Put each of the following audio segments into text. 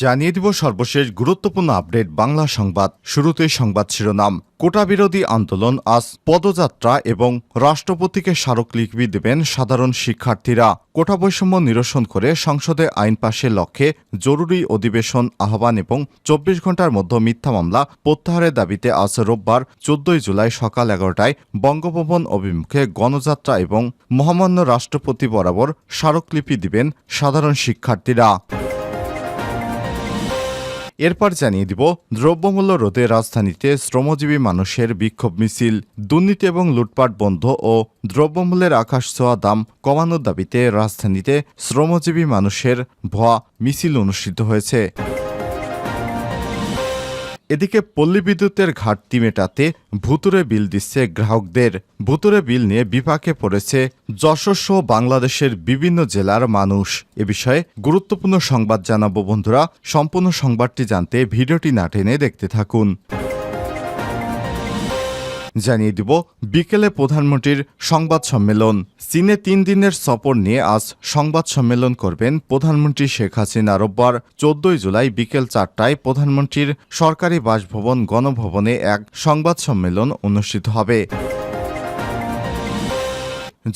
জানিয়ে দিব সর্বশেষ গুরুত্বপূর্ণ আপডেট বাংলা সংবাদ। শুরুতেই সংবাদ শিরোনাম। কোটা বিরোধী আন্দোলন আজ পদযাত্রা এবং রাষ্ট্রপতিকে স্মারকলিপি দেবেন সাধারণ শিক্ষার্থীরা। কোটা বৈষম্য নিরসন করে সংসদে আইন পাশের লক্ষ্যে জরুরি অধিবেশন আহ্বান এবং চব্বিশ ঘণ্টার মধ্যে মিথ্যা মামলা প্রত্যাহারের দাবিতে আজ রোববার চোদ্দই জুলাই সকাল এগারোটায় বঙ্গভবন অভিমুখে গণযাত্রা এবং মহামান্য রাষ্ট্রপতি বরাবর স্মারকলিপি দিবেন সাধারণ শিক্ষার্থীরা। এরপর জানিয়ে দিব, দ্রব্যমূল্য রোধে রাজধানীতে শ্রমজীবী মানুষের বিক্ষোভ মিছিল, দুর্নীতি এবং লুটপাট বন্ধ ও দ্রব্যমূল্যের আকাশ ছোঁয়া দাম কমানোর দাবিতে রাজধানীতে শ্রমজীবী মানুষের ভয়া মিছিল অনুষ্ঠিত হয়েছে। এদিকে পল্লী বিদ্যুতের ঘাটতি মেটাতে ভুতুরে বিল দিচ্ছে গ্রাহকদের। ভুতুরে বিল নিয়ে বিপাকে পড়েছে যশস্ব বাংলাদেশের বিভিন্ন জেলার মানুষ। এ বিষয়ে গুরুত্বপূর্ণ সংবাদ জানাব বন্ধুরা। সম্পূর্ণ সংবাদটি জানতে ভিডিওটি না টেনে দেখতে থাকুন। জানিয়ে দিব বিকেলে প্রধানমন্ত্রীর সংবাদ সম্মেলন। চীনে তিন দিনের সফর নিয়ে আজ সংবাদ সম্মেলন করবেন প্রধানমন্ত্রী শেখ হাসিনা। রোববার চোদ্দই জুলাই বিকেল চারটায় প্রধানমন্ত্রীর সরকারি বাসভবন গণভবনে এক সংবাদ সম্মেলন অনুষ্ঠিত হবে।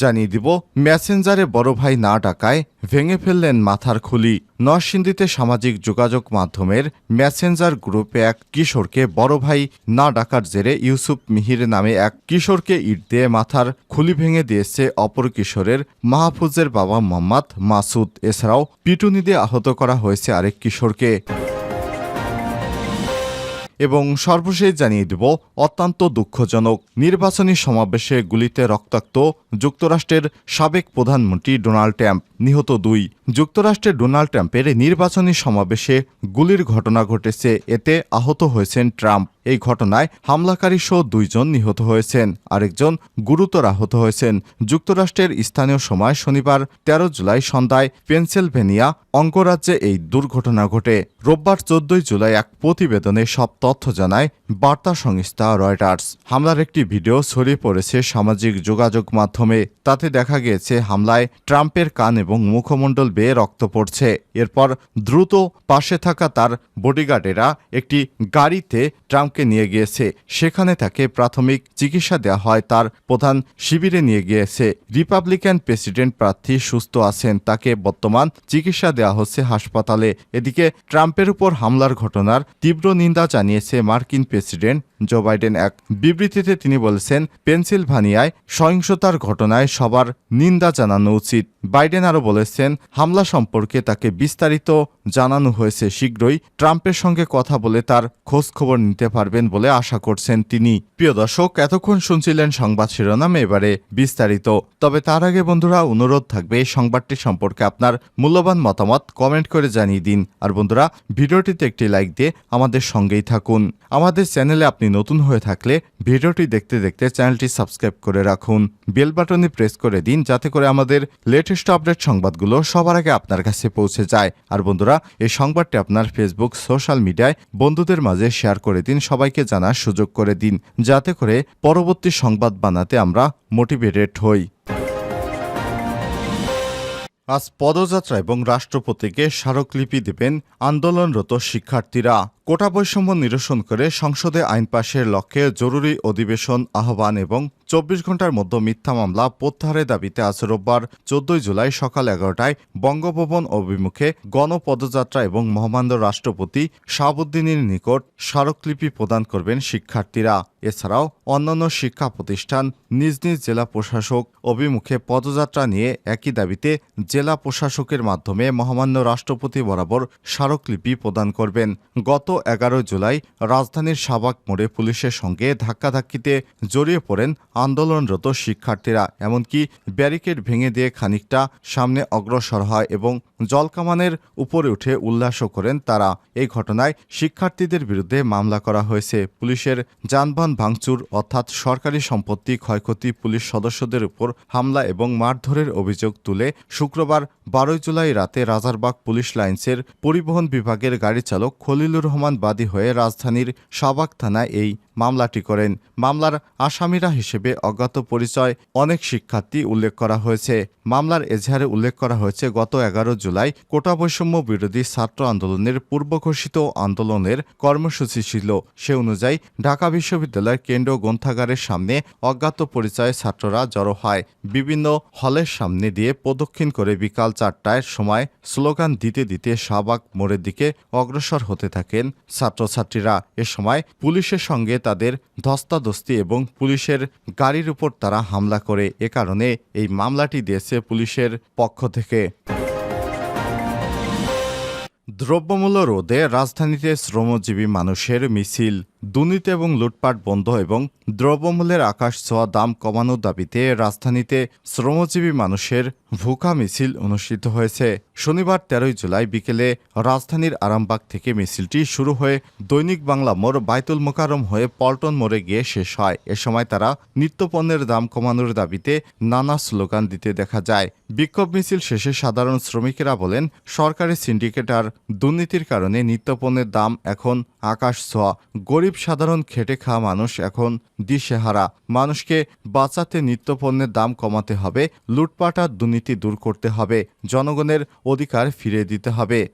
জানিয়ে দিব, মেসেঞ্জারে বড় ভাই না ডাকায় ভেঙে ফেললেন মাথার খুলি। নরসিংদীতে সামাজিক যোগাযোগ মাধ্যমের মেসেঞ্জার গ্রুপে এক কিশোরকে বড় ভাই না ডাকার জেরে ইউসুফ মিহির নামে এক কিশোরকে ইট দিয়ে মাথার খুলি ভেঙে দিয়েছে অপর কিশোরের মাহফুজের বাবা মোহাম্মদ মাসুদ। এছাড়াও পিটুনি দিয়ে আহত করা হয়েছে আরেক কিশোরকে। এবং সর্বশেষ জানিয়ে দেব, অত্যন্ত দুঃখজনক। নির্বাচনী সমাবেশে গুলিতে রক্তাক্ত যুক্তরাষ্ট্রের সাবেক প্রধানমন্ত্রী ডোনাল্ড ট্রাম্প নিহত দুই। যুক্তরাষ্ট্রের ডোনাল্ড ট্রাম্পের নির্বাচনী সমাবেশে গুলির ঘটনা ঘটেছে। এতে আহত হয়েছেন ট্রাম্প। এই ঘটনায় হামলাকারী সহ দুইজন নিহত হয়েছেন। আরেকজন গুরুতর আহত হয়েছেন। যুক্তরাষ্ট্রের স্থানীয় সময় শনিবার তেরো জুলাই সন্ধ্যায় পেনসিলভেনিয়া অঙ্গরাজ্যে এই দুর্ঘটনা ঘটে। রোববার চোদ্দই জুলাই এক প্রতিবেদনে সব তথ্য জানায় বার্তা সংস্থা রয়টার্স। হামলার একটি ভিডিও ছড়িয়ে পড়েছে সামাজিক যোগাযোগ মাধ্যমে তাতে দেখা গিয়েছে হামলায় ট্রাম্পের কান এবং মুখমণ্ডল বেয়ে রক্ত পড়ছে। এরপর দ্রুত পাশে থাকা তার বডিগার্ডেরা একটি গাড়িতে ট্রাম্পকে নিয়ে গিয়েছে। সেখানে তাকে প্রাথমিক চিকিৎসা দেওয়া হয়। তার প্রধান শিবিরে নিয়ে গিয়েছে। রিপাবলিকান প্রেসিডেন্ট প্রার্থী সুস্থ আছেন। তাকে বর্তমান চিকিৎসা দেওয়া হচ্ছে হাসপাতালে। এদিকে ট্রাম্পের উপর হামলার ঘটনার তীব্র নিন্দা জানিয়েছে মার্কিন প্রেসিডেন্ট জো বাইডেন এক বিবৃতিতে তিনি বলেছেন, পেনসিলভানিয়ায় সহিংসতার ঘটনায় সবার নিন্দা জানানো উচিত। বাইডেন আরও বলেছেন, হামলা সম্পর্কে তাকে বিস্তারিত জানানো হয়েছে শীঘ্রই ট্রাম্পের সঙ্গে কথা বলে তার খোঁজ খবর নিতে পারবেন বলে আশা করছেন তিনি। প্রিয় দর্শক, এতক্ষণ শুনছিলেন সংবাদ শিরোনাম, এবারে বিস্তারিত। তবে তার আগে বন্ধুরা, অনুরোধ থাকবে এই সংবাদটি সম্পর্কে আপনার মূল্যবান মতামত কমেন্ট করে জানিয়ে দিন। আর বন্ধুরা, ভিডিওটিতে একটি লাইক দিয়ে আমাদের সঙ্গেই থাকুন। আমাদের চ্যানেলে আপনি নতুন হয়ে থাকলে ভিডিওটি দেখতে দেখতে চ্যানেলটি সাবস্ক্রাইব করে রাখুন। বেল বাটনে প্রেস করে দিন, যাতে করে আমাদের লেটেস্ট আপডেট সংবাদগুলো সবার আগে আপনার কাছে পৌঁছে যায়। আর বন্ধুরা এই সংবাদটি আপনার ফেসবুক সোশ্যাল মিডিয়ায় বন্ধুদের মাঝে শেয়ার করে দিন, সবাইকে জানার সুযোগ করে দিন, যাতে করে পরবর্তী সংবাদ বানাতে আমরা মোটিভেটেড হই। আজ পদযাত্রা এবং রাষ্ট্রপতিকে স্মারকলিপি দেবেন আন্দোলনরত শিক্ষার্থীরা। কোটা বৈষম্য নিরসন করে সংসদে আইন পাশের লক্ষ্যে জরুরি অধিবেশন আহ্বান এবং চব্বিশ ঘণ্টার মধ্যে মিথ্যা মামলা প্রত্যাহারের দাবিতে আজ রোববার চোদ্দই জুলাই সকাল এগারোটায় বঙ্গভবন অভিমুখে গণপদযাত্রা এবং মহামান্য রাষ্ট্রপতি শাহাবুদ্দিনের নিকট স্মারকলিপি প্রদান করবেন শিক্ষার্থীরা। এছাড়াও অন্যান্য শিক্ষা প্রতিষ্ঠান নিজ নিজ জেলা প্রশাসক অভিমুখে পদযাত্রা নিয়ে একই দাবিতে জেলা প্রশাসকের মাধ্যমে মহামান্য রাষ্ট্রপতি বরাবর স্মারকলিপি প্রদান করবেন। গত এগারো জুলাই রাজধানীর সাবাক মোড়ে পুলিশের সঙ্গে ধাক্কাধাক্কিতে জড়িয়ে পড়েন আন্দোলনরত শিক্ষার্থীরা, এমনকি ব্যারিকেড ভেঙে দিয়ে খানিকটা সামনে অগ্রসর হয় এবং জলকামানের উপরে উঠে উল্লাসও করেন তারা। এই ঘটনায় শিক্ষার্থীদের বিরুদ্ধে মামলা করা হয়েছে। পুলিশের যানবাহন ভাঙচুর অর্থাৎ সরকারি সম্পত্তি ক্ষয়ক্ষতি পুলিশ সদস্যদের উপর হামলা এবং মারধরের অভিযোগ তুলে শুক্রবার বারোই জুলাই রাতে রাজারবাগ পুলিশ লাইন্সের পরিবহন বিভাগের গাড়ি চালক খলিলুর রহমান বাদী হয়ে রাজধানীর শাহবাগ থানায় এই মামলাটি করেন। মামলার আসামিরা হিসেবে অজ্ঞাত পরিচয় অনেক শিক্ষার্থী উল্লেখ করা হয়েছে। মামলার এজাহারে উল্লেখ করা হয়েছে, গত এগারো জুলাই কোটা বৈষম্য বিরোধী ছাত্র আন্দোলনের পূর্বঘোষিত আন্দোলনের কর্মসূচি ছিল। সে অনুযায়ী ঢাকা বিশ্ববিদ্যালয়ের কেন্দ্র গ্রন্থাগারের সামনে অজ্ঞাত পরিচয় ছাত্ররা জড়ো হয়। বিভিন্ন হলের সামনে দিয়ে প্রদক্ষিণ করে বিকাল চারটায় সময় স্লোগান দিতে দিতে শাহবাগ মোড়ের দিকে অগ্রসর হতে থাকেন ছাত্রছাত্রীরা। এ সময় পুলিশের সঙ্গে তাদের ধস্তাধস্তি এবং পুলিশের গাড়ির উপর তারা হামলা করে। এ কারণে এই মামলাটি দিয়েছে পুলিশের পক্ষ থেকে। দ্রব্যমূল্য রোধে রাজধানীতে শ্রমজীবী মানুষের মিছিল। দুর্নীতি এবং লুটপাট বন্ধ এবং দ্রব্যমূল্যের আকাশ ছোঁয়া দাম কমানোর দাবিতে রাজধানীতে শ্রমজীবী মানুষের ভুকা মিছিল অনুষ্ঠিত হয়েছে। শনিবার তেরোই জুলাই বিকেলে রাজধানীর আরামবাগ থেকে মিছিলটি শুরু হয়ে দৈনিক বাংলা মোড় বাইতুল মোকারম হয়ে পল্টন মোড়ে গিয়ে শেষ হয়। এ সময় তারা নিত্যপণ্যের দাম কমানোর দাবিতে নানা স্লোগান দিতে দেখা যায়। বিক্ষোভ মিছিল শেষে সাধারণ শ্রমিকেরা বলেন, সরকারি সিন্ডিকেট আর দুর্নীতির কারণে নিত্যপণ্যের দাম এখন আকাশ ছোঁয়া। গরিব সাধারণ খেটে খাওয়া মানুষ এখন দিশেহারা। মানুষকে বাঁচাতে নিত্যপণ্যের দাম কমাতে হবে, লুটপাট দুর্নীতি দূর করতে হবে। জনগণের অধিকার ফিরিয়ে দিতে হবে।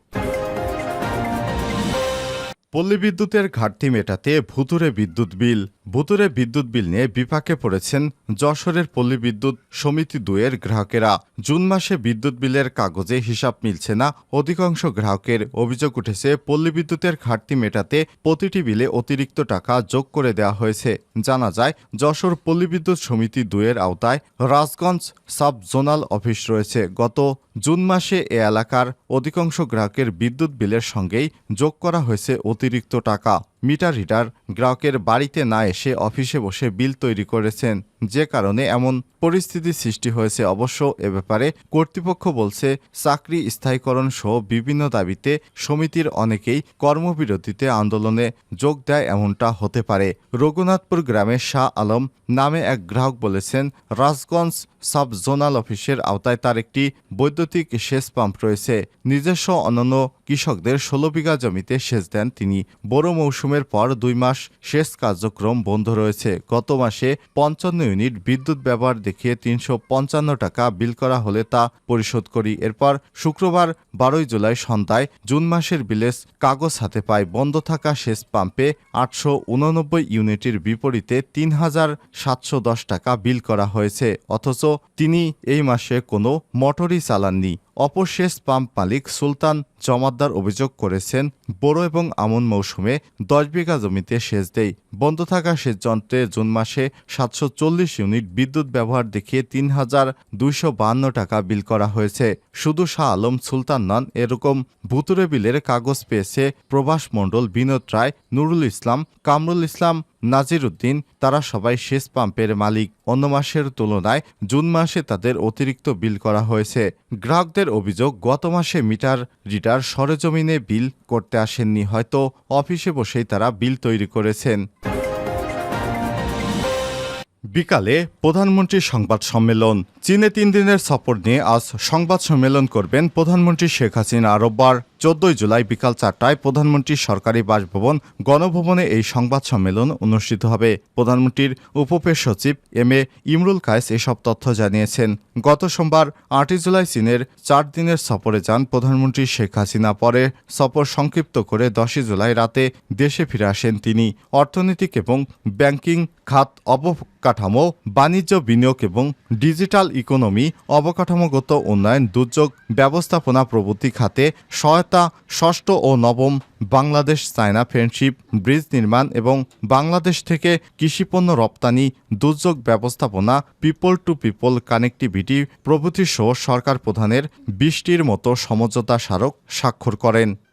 পল্লী বিদ্যুতের ঘাটতি মেটাতে ভুতুরে বিদ্যুৎ বিল। ভুতুরে বিদ্যুৎ বিল নিয়ে বিপাকে পড়েছেন যশোরের পল্লী বিদ্যুৎ সমিতি দুয়ের গ্রাহকেরা। জুন মাসে বিদ্যুৎ বিলের কাগজে হিসাব মিলছে না, অধিকাংশ গ্রাহকের অভিযোগ উঠেছে পল্লী বিদ্যুতের ঘাটতি মেটাতে প্রতিটি বিলে অতিরিক্ত টাকা যোগ করে দেওয়া হয়েছে। জানা যায়, যশোর পল্লী বিদ্যুৎ সমিতি দুয়ের আওতায় রাজগঞ্জ সাব জোনাল অফিস রয়েছে। গত জুন মাসে এ এলাকার অধিকাংশ গ্রাহকের বিদ্যুৎ বিলের সঙ্গেই যোগ করা হয়েছে অতিরিক্ত টাকা। মিটার রিডার গ্রাহকের বাড়িতে না এসে অফিসে বসে বিল তৈরি করেছেন। যে কারণে এমন পরিস্থিতি সৃষ্টি হয়েছে। অবশ্য এ ব্যাপারে কর্তৃপক্ষ বলছে, চাকরি স্থায়ীকরণ সহ বিভিন্ন দাবিতে সমিতির অনেকেই কর্মবিরতিতে আন্দোলনে যোগ দেয় এমনটা হতে পারে। রঘুনাথপুর গ্রামের শাহ আলম নামে এক গ্রাহক বলেছেন, রাজগঞ্জ সাব জোনাল অফিসের আওতায় তার একটি বৈদ্যুতিক সেচ পাম্প রয়েছে। নিজস্ব অন্যান্য কৃষকদের ষোলো বিঘা জমিতে সেচ দেন তিনি। বড় মৌসুমের পর দুই মাস শেষ কার্যক্রম বন্ধ রয়েছে। গত মাসে পঞ্চান্ন ইউনিট বিদ্যুৎ ব্যবহার দেখিয়ে তিনশো পঞ্চান্ন টাকা বিল করা হলে তা পরিশোধ করি। এরপর শুক্রবার বারোই জুলাই সন্ধ্যায় জুন মাসের বিলেস কাগজ হাতে পায় বন্ধ থাকা শেষ পাম্পে আটশো উননব্বই ইউনিটের বিপরীতে তিন হাজার সাতশো দশ টাকা বিল করা হয়েছে। অথচ তিনি এই মাসে কোনো মোটরই চালাননি। অপর শেষ পাম্প মালিক সুলতান জমাদ্দার অভিযোগ করেছেন বড় এবং আমন মৌসুমে দশ বিঘা জমিতে সেচ দেয় বন্ধ থাকা সেচ যন্ত্রে জুন মাসে সাতশো চল্লিশ ইউনিট বিদ্যুৎ ব্যবহার দেখিয়ে তিন হাজার দুইশো টাকা বিল করা হয়েছে। শুধু শাহ আলম সুলতান নন, এরকম ভুতুরে বিলের কাগজ পেয়েছে প্রভাস মণ্ডল বিনোদ রায়, নুরুল ইসলাম, কামরুল ইসলাম নাজির উদ্দিন তারা সবাই শেষ পাম্পের মালিক। অন্য মাসের তুলনায় জুন মাসে তাদের অতিরিক্ত বিল করা হয়েছে। গ্রাহকদের অভিযোগ, গত মাসে মিটার রিটার সরেজমিনে বিল করতে আসেননি, হয়তো অফিসে বসেই তারা বিল তৈরি করেছেন। বিকালে প্রধানমন্ত্রীর সংবাদ সম্মেলন। চীনে তিন দিনের সফর নিয়ে আজ সংবাদ সম্মেলন করবেন প্রধানমন্ত্রী শেখ হাসিনা। রোববার চোদ্দই জুলাই বিকাল চারটায় প্রধানমন্ত্রীর সরকারি বাসভবন, গণভবনে এই সংবাদ সম্মেলন অনুষ্ঠিত হবে। প্রধানমন্ত্রীর উপপেশ সচিব এম এ ইমরুল কায়েস এসব তথ্য জানিয়েছেন। গত সোমবার আটই জুলাই চীনের চার দিনের সফরে যান প্রধানমন্ত্রী শেখ হাসিনা। পরে সফর সংক্ষিপ্ত করে দশই জুলাই রাতে দেশে ফিরে আসেন তিনি। অর্থনৈতিক এবং ব্যাংকিং খাত অবকাঠামো বাণিজ্য, বিনিয়োগ এবং ডিজিটাল ইকোনমি, অবকাঠামোগত উন্নয়ন, দুর্যোগ, ব্যবস্থাপনা প্রভৃতি খাতে সহায়তা, ষষ্ঠ ও নবম বাংলাদেশ চায়না ফ্রেন্ডশিপ, ব্রিজ নির্মাণ এবং বাংলাদেশ থেকে কৃষিপণ্য রপ্তানি, দুর্যোগ ব্যবস্থাপনা, পিপল টু পিপল কানেক্টিভিটি প্রভৃতি সহ সরকার প্রধানের বিশটির মতো সমঝোতা স্মারক স্বাক্ষর করেন।